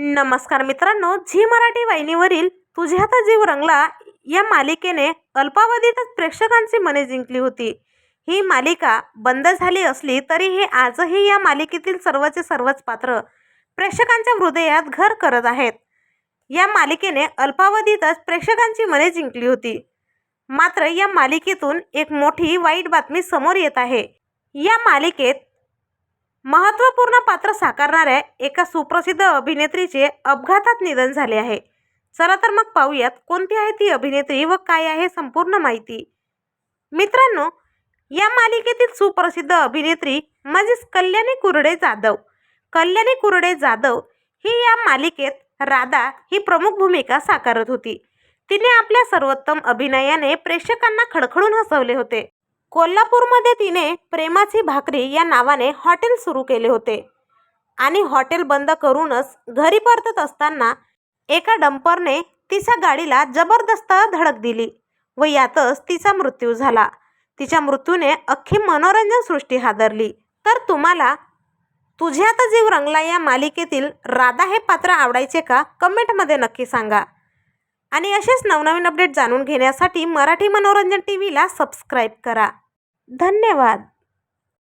नमस्कार मित्रांनो झी मराठी वाहिनीवरील तुझ्या हातात जीव रंगला या मालिकेने अल्पावधीतच प्रेक्षकांची मने जिंकली होती. ही मालिका बंद झाली असली तरी हे आजही या मालिकेतील सर्वचे सर्वच पात्र प्रेक्षकांच्या हृदयात घर करत आहेत. या मालिकेने अल्पावधीतच प्रेक्षकांची मने जिंकली होती. मात्र या मालिकेतून एक मोठी वाईट बातमी समोर येत आहे. या मालिकेत पात्र साकारणाऱ्या एका सुप्रसिद्ध अभिनेत्रीचे अपघातात निधन झाले आहे. चला तर मग पाहूयात कोणती आहे ती अभिनेत्री व काय आहे संपूर्ण माहिती. मित्रांनो या मालिकेतील सुप्रसिद्ध अभिनेत्री म्हणजेच कल्याणी कुरडे जाधव. कल्याणी कुरडे जाधव ही या मालिकेत राधा ही प्रमुख भूमिका साकारत होती. तिने आपल्या सर्वोत्तम अभिनयाने प्रेक्षकांना खडखडून हसवले होते. कोल्हापूरमध्ये तिने प्रेमाची भाकरी या नावाने हॉटेल सुरू केले होते. आणि हॉटेल बंद करूनच घरी परतत असताना एका डंपरने तिच्या गाडीला जबरदस्त धडक दिली व यातच तिचा मृत्यू झाला. तिच्या मृत्यूने अख्खी मनोरंजन सृष्टी हादरली. तर तुम्हाला तुझ्यात जीव रंगला या मालिकेतील राधा हे पात्र आवडायचे का? कमेंटमध्ये नक्की सांगा. आणि असेच नवनवीन अपडेट जाणून घेण्यासाठी मराठी मनोरंजन टी व्हीला सबस्क्राईब करा. धन्यवाद.